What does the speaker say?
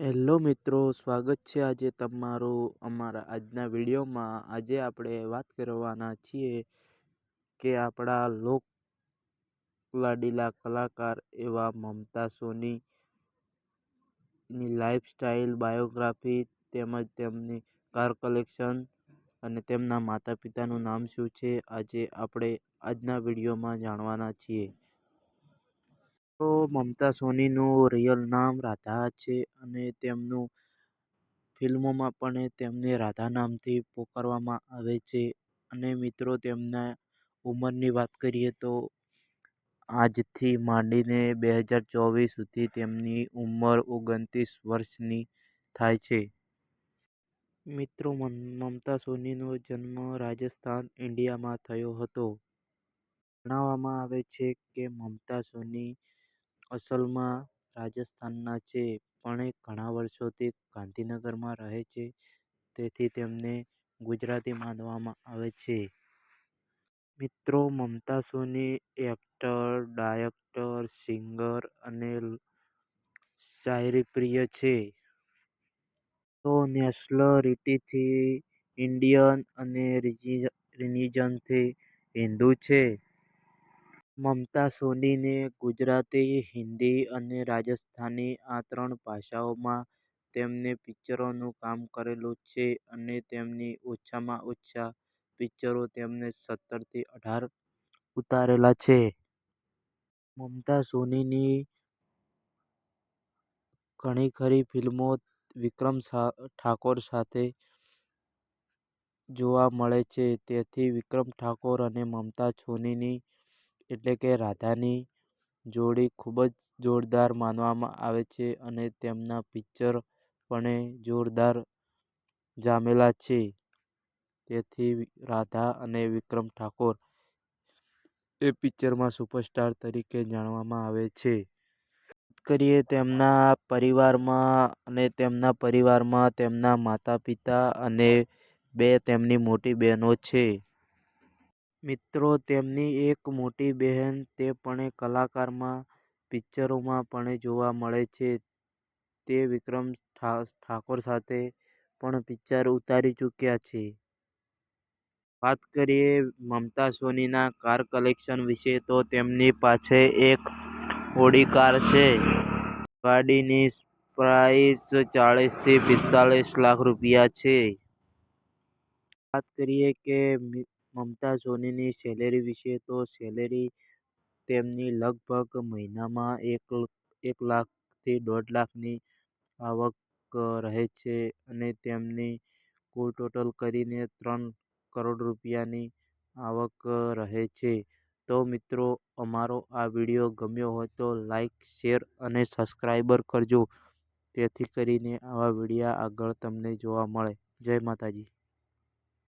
Hello મિત્રો, સ્વાગત છે આજે તમારું અમારા આજના વિડીયોમાં. આજે આપણે વાત કરવાના છીએ કે આપણા લોક લાડીલા કલાકાર એવા મમતા સોનીની લાઈફસ્ટાઈલ, બાયોગ્રાફી તેમજ તેમની કાર કલેક્શન અને તેમના માતા પિતાનું નામ શું છે, આજે આપણે આજના વિડીયોમાં જાણવાના છીએ. તો મમતા સોનીનું રિયલ નામ રાધા છે અને તેમનું ફિલ્મોમાં પણ તેમને રાધા નામથી પોકારવામાં આવે છે. અને મિત્રો, તેમના ઉંમરની વાત કરીએ તો આજથી માંડીને બે હજાર ચોવીસ સુધી તેમની ઉંમર ઓગણત્રીસ વર્ષની થાય છે. મિત્રો મમતા સોનીનો જન્મ રાજસ્થાન, ઇન્ડિયામાં થયો હતો. જણાવવામાં આવે છે કે મમતા સોની અસલમાં રાજસ્થાનના છે, પણ એ ઘણા વર્ષોથી ગાંધીનગરમાં રહે છે. તેથી તેમને ગુજરાતી માનવામાં આવે છે. મિત્રો, Mamta Soni, actor, director, singer અને શાયરીપ્રિય છે. તો નેશનલિટીથી ઇન્ડિયન અને રિલિજનથી હિન્દુ છે. મમતા સોનીને ગુજરાતી, હિન્દી અને રાજસ્થાની આ ત્રણ ભાષાઓમાં તેમને પિક્ચરોનું કામ કરેલું છે અને તેમની ઓછામાં ઓછા પિક્ચરો તેમને સત્તરથી અઢાર ઉતારેલા છે. મમતા સોનીની ઘણી ખરી ફિલ્મો વિક્રમ ઠાકોર સાથે જોવા મળે છે. તેથી વિક્રમ ઠાકોર અને મમતા સોનીની એટલે કે રાધાની જોડી ખૂબ જ જોરદાર માનવામાં આવે છે અને તેમના પિક્ચર પણ જોરદાર જામેલા છે. તેથી રાધા અને વિક્રમ ઠાકોર એ પિક્ચરમાં સુપરસ્ટાર તરીકે જાણવામાં આવે છે. કરીએ તેમના પરિવારમાં અને તેમના પરિવારમાં તેમના માતા પિતા અને બે તેમની મોટી બહેનો છે. મિત્રો, તેમની એક મોટી બહેન તે પણ કલાકારમાં, પિક્ચરોમાં પણ જોવા મળે છે. તે વિક્રમ ઠાકોર સાથે પણ પિક્ચર ઉતારી ચૂક્યા છે. વાત કરીએ મમતા સોનીના કાર કલેક્શન વિશે, તો તેમની પાસે એક ઓડી કાર છે. ગાડીની પ્રાઇસ ચાળીસથી પિસ્તાલીસ લાખ રૂપિયા છે. વાત કરીએ કે મમતા સોનીની સેલેરી વિશે તો સેલેરી તેમની લગભગ મહિનામાં એક એક લાખથી દોઢ લાખની આવક રહે છે અને તેમની કુલ ટોટલ કરીને ત્રણ કરોડ રૂપિયાની આવક રહે છે. તો મિત્રો, અમારો આ વીડિયો ગમ્યો હોય તો લાઈક શેર અને સબસ્ક્રાઈબર કરજો. તેથી કરીને આવા વિડીયા આગળ તમને જોવા મળે. જય માતાજી.